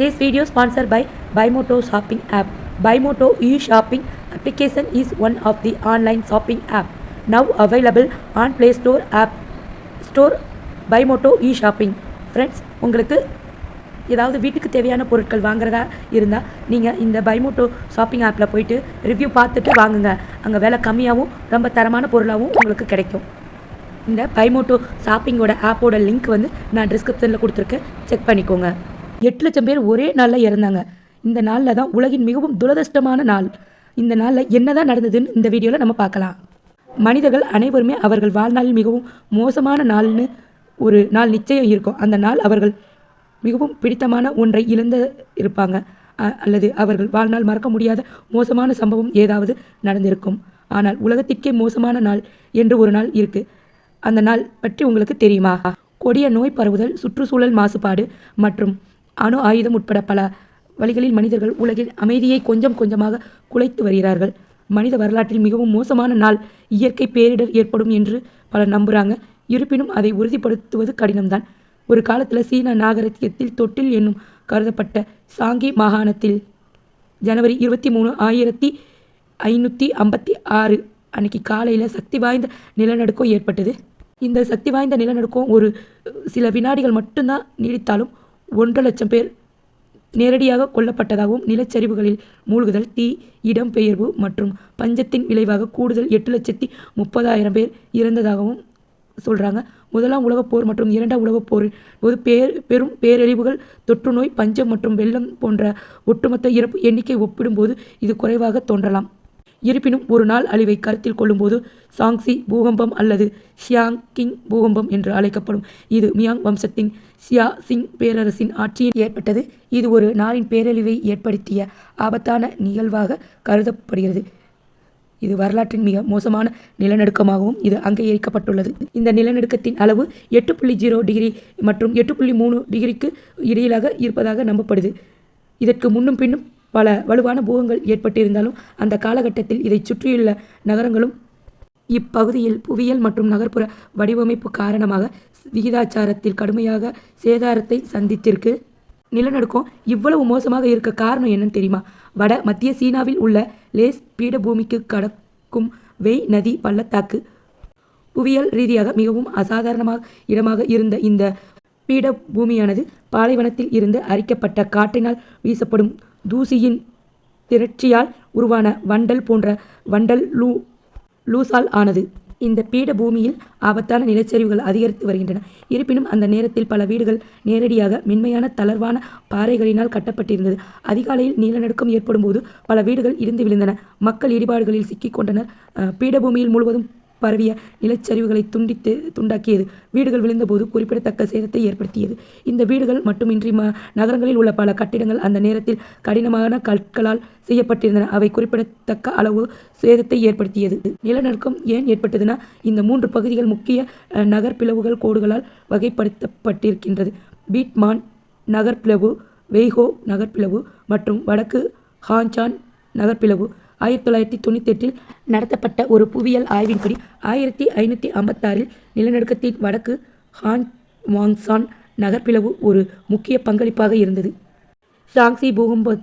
This video sponsored by Bimoto shopping app. Bimoto e-shopping application is one of the online shopping app now available on Play Store app store. Bimoto e-shopping. Friends உங்களுக்கு ஏதாவது வீட்டுக்கு தேவையான பொருட்கள் வாங்குறதா இருந்தால் நீங்கள் இந்த பைமோட்டோ ஷாப்பிங் ஆப்பில் போயிட்டு ரிவ்யூ பார்த்துட்டு வாங்குங்க. அங்கே விலை கம்மியாகவும் ரொம்ப தரமான பொருளாகவும் உங்களுக்கு கிடைக்கும். இந்த பைமோட்டோ ஷாப்பிங்கோட ஆப்போட லிங்க் வந்து நான் டிஸ்கிரிப்ஷனில் கொடுத்துருக்கேன். செக் பண்ணிக்கோங்க. எட்டு லட்சம் பேர் ஒரே நாளில் இறந்தாங்க. இந்த நாளில் தான் உலகின் மிகவும் துரதிர்ஷ்டமான நாள். இந்த நாளில் என்னதான் நடந்ததுன்னு இந்த வீடியோவில் நம்ம பார்க்கலாம். மனிதர்கள் அனைவருமே அவர்கள் வாழ்நாளில் மிகவும் மோசமான நாள்னு ஒரு நாள் நிச்சயம் இருக்கும். அந்த நாள் அவர்கள் மிகவும் பிடித்தமான ஒன்றை இழந்து இருப்பாங்க. அ- அல்லது அவர்கள் வாழ்நாள் மறக்க முடியாத மோசமான சம்பவம் ஏதாவது நடந்திருக்கும். ஆனால் உலகத்திற்கே மோசமான நாள் என்று ஒரு நாள் இருக்கு. அந்த நாள் பற்றி உங்களுக்கு தெரியுமா? கொடிய நோய் பரவுதல் சுற்றுச்சூழல் மாசுபாடு மற்றும் அணு ஆயுதம் உட்பட பல வழிகளில் மனிதர்கள் உலகில் அமைதியை கொஞ்சம் கொஞ்சமாக குலைத்து வருகிறார்கள். மனித வரலாற்றில் மிகவும் மோசமான நாள் இயற்கை பேரிடர் ஏற்படும் என்று பலர் நம்புகிறாங்க இருப்பினும் அதை உறுதிப்படுத்துவது கடினம்தான். ஒரு காலத்தில் சீன நாகரிகத்தில் தொட்டில் என்னும் கருதப்பட்ட சாங்கி மாகாணத்தில் ஜனவரி இருபத்தி மூணு ஆயிரத்தி ஐநூற்றி ஐம்பத்தி ஆறு அன்னைக்கு காலையில் சக்தி வாய்ந்த நிலநடுக்கம் ஏற்பட்டது. இந்த சக்தி வாய்ந்த நிலநடுக்கம் ஒரு சில வினாடிகள் மட்டும்தான் நீடித்தாலும் ஒன்றரை லட்சம் பேர் நேரடியாக கொல்லப்பட்டதாகவும் நிலச்சரிவுகளில் மூழ்குதல் தீ இடம்பெயர்வு மற்றும் பஞ்சத்தின் விளைவாக கூடுதல் எட்டு லட்சத்தி முப்பதாயிரம் பேர் இறந்ததாகவும் சொல்கிறாங்க முதலாம் உலகப் போர் மற்றும் இரண்டாம் உலகப் போரின் போது பேர் பெரும் பேரழிவுகள் தொற்றுநோய் பஞ்சம் மற்றும் வெள்ளம் போன்ற ஒட்டுமொத்த இறப்பு எண்ணிக்கை ஒப்பிடும்போது இது குறைவாக தோன்றலாம். இருப்பினும் ஒரு நாள் அழிவை கருத்தில் கொள்ளும்போது சாங்ஸி பூகம்பம் அல்லது ஷியாங் கிங் பூகம்பம் என்று அழைக்கப்படும். இது மியாங் வம்சத்தின் ஷியா சிங் பேரரசின் ஆட்சியில் ஏற்பட்டது. இது ஒரு நாளின் பேரழிவை ஏற்படுத்திய ஆபத்தான நிகழ்வாக கருதப்படுகிறது. இது வரலாற்றின் மிக மோசமான நிலநடுக்கமாகவும் இது அங்கீகரிக்கப்பட்டுள்ளது. இந்த நிலநடுக்கத்தின் அளவு எட்டு புள்ளி ஜீரோ டிகிரி மற்றும் எட்டு புள்ளி மூணு டிகிரிக்கு இடையிலாக இருப்பதாக நம்பப்படுது. இதற்கு முன்னும் பின்னும் பல வலுவான பூகங்கள் ஏற்பட்டிருந்தாலும் அந்த காலகட்டத்தில் இதைச் சுற்றியுள்ள நகரங்களும் இப்பகுதியில் புவியியல் மற்றும் நகர்ப்புற வடிவமைப்பு காரணமாக விகிதாச்சாரத்தில் கடுமையாக சேதாரத்தை சந்தித்திருக்கு. நிலநடுக்கம் இவ்வளவு மோசமாக இருக்க காரணம் என்னன்னு தெரியுமா? வட மத்திய சீனாவில் உள்ள லேஸ் பீடபூமிக்கு கடக்கும் வெய் நதி பள்ளத்தாக்கு. புவியியல் ரீதியாக மிகவும் அசாதாரணமாக இடமாக இருந்த இந்த பீடபூமியானது பாலைவனத்தில் இருந்து அரிக்கப்பட்ட காற்றினால் வீசப்படும் தூசியின் திரட்சியால் உருவான வண்டல் போன்ற வண்டல் லூ லூசால் ஆனது. இந்த பீடபூமியில் ஆபத்தான நிலச்சரிவுகள் அதிகரித்து வருகின்றன. இருப்பினும் அந்த நேரத்தில் பல வீடுகள் நேரடியாக மென்மையான தளர்வான பாறைகளினால் கட்டப்பட்டிருந்தது. அதிகாலையில் நிலநடுக்கம் ஏற்படும் போது பல வீடுகள் இருந்து விழுந்தன. மக்கள் இடிபாடுகளில் சிக்கிக் கொண்டனர். பீடபூமியில் முழுவதும் பரவிய நிலச்சரிவுகளை துண்டித்து துண்டாக்கியது. வீடுகள் விழுந்தபோது குறிப்பிடத்தக்க சேதத்தை ஏற்படுத்தியது. இந்த வீடுகள் மட்டுமின்றி ம நகரங்களில் உள்ள பல கட்டிடங்கள் அந்த நேரத்தில் கடினமான கற்களால் செய்யப்பட்டிருந்தன. அவை குறிப்பிடத்தக்க அளவு சேதத்தை ஏற்படுத்தியது. நிலநடுக்கம் ஏன் ஏற்பட்டதுன்னா இந்த மூன்று பகுதிகள் முக்கிய அஹ், நகர்பிளவுகள் கோடுகளால் வகைப்படுத்தப்பட்டிருக்கின்றது. பீட்மான் நகர்பிளவு வெய்ஹோ நகர்பிளவு மற்றும் வடக்கு ஹான்சான் நகர்பிளவு. ஆயிரத்தி தொள்ளாயிரத்தி தொண்ணூத்தெட்டில் நடத்தப்பட்ட ஒரு புவியியல் ஆய்வின்படி ஆயிரத்தி ஐநூற்றி ஐம்பத்தாறில் நிலநடுக்கத்தின் வடக்கு ஹான் வாங்சான் நகர்பிளவு ஒரு முக்கிய பங்களிப்பாக இருந்தது. சாங்ஸி பூகம்ப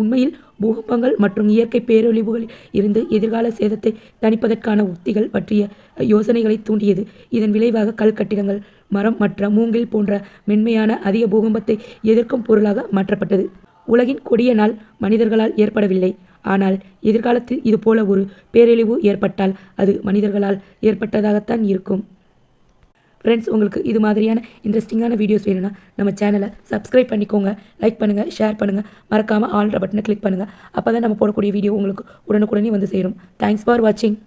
உண்மையில் பூகம்பங்கள் மற்றும் இயற்கை பேரழிவுகளில் இருந்து எதிர்கால சேதத்தை தணிப்பதற்கான உத்திகள் பற்றிய யோசனைகளை தூண்டியது. இதன் விளைவாக கல் கட்டிடங்கள் மரம் மற்ற மூங்கில் போன்ற மென்மையான அதிக பூகம்பத்தை எதிர்க்கும் பொருளாக மாற்றப்பட்டது. உலகின் கொடிய நாள் மனிதர்களால் ஏற்படவில்லை. ஆனால் எதிர்காலத்தில் இதுபோல ஒரு பேரழிவு ஏற்பட்டால் அது மனிதர்களால் ஏற்பட்டதாகத்தான் இருக்கும். ஃப்ரெண்ட்ஸ் உங்களுக்கு இது மாதிரியான இன்ட்ரெஸ்டிங்கான வீடியோஸ் வேணும்னா நம்ம சேனலை சப்ஸ்கிரைப் பண்ணிக்கோங்க லைக் பண்ணுங்கள் ஷேர் பண்ணுங்கள் மறக்காமல் ஆல்ற பட்டனை கிளிக் பண்ணுங்கள் அப்போ தான் நம்ம போடக்கூடிய வீடியோ உங்களுக்கு உடனுக்குடனே வந்து சேரும். தேங்க்ஸ் ஃபார் வாட்சிங்